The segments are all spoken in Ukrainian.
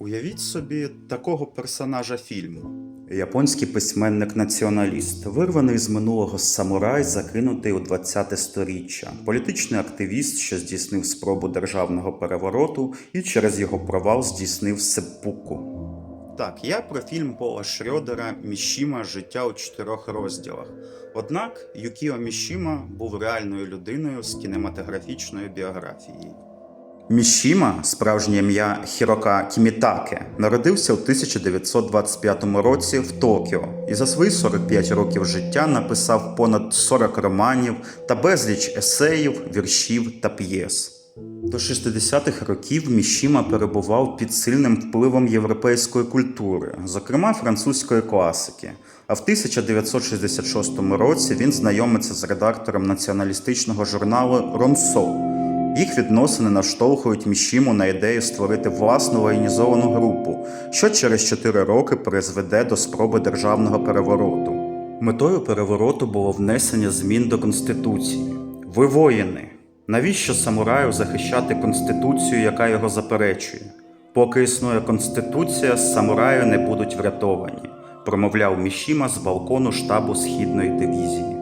Уявіть собі такого персонажа фільму. Японський письменник-націоналіст, вирваний з минулого самурай, закинутий у 20-те сторіччя, політичний активіст, що здійснив спробу державного перевороту і через його провал здійснив сеппуку. Так, я про фільм Пола Шрёдера Мішіма Життя у чотирьох розділах. Однак Юкіо Мішіма був реальною людиною з кінематографічною біографією. Мішіма, справжнє ім'я Хірока Кімітаке, народився у 1925 році в Токіо і за свої 45 років життя написав понад 40 романів та безліч есеїв, віршів та п'єс. До 60-х років Мішіма перебував під сильним впливом європейської культури, зокрема французької класики. А в 1966 році він знайомиться з редактором націоналістичного журналу Ронсо. Їх відносини наштовхують Мішіму на ідею створити власну воєнізовану групу, що через 4 роки призведе до спроби державного перевороту. Метою перевороту було внесення змін до Конституції. Ви воїни. Навіщо самураю захищати Конституцію, яка його заперечує? Поки існує Конституція, самураї не будуть врятовані, промовляв Мішіма з балкону штабу Східної дивізії.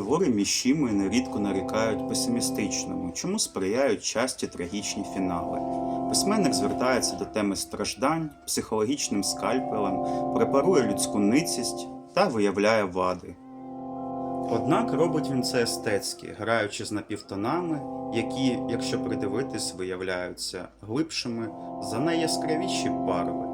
Твори Мішіми нерідко нарікають песимістичному, чому сприяють часті трагічні фінали. Письменник звертається до теми страждань, психологічним скальпелем, препарує людську ницість та виявляє вади. Однак робить він це естетськи, граючи з напівтонами, які, якщо придивитись, виявляються глибшими за найяскравіші барви.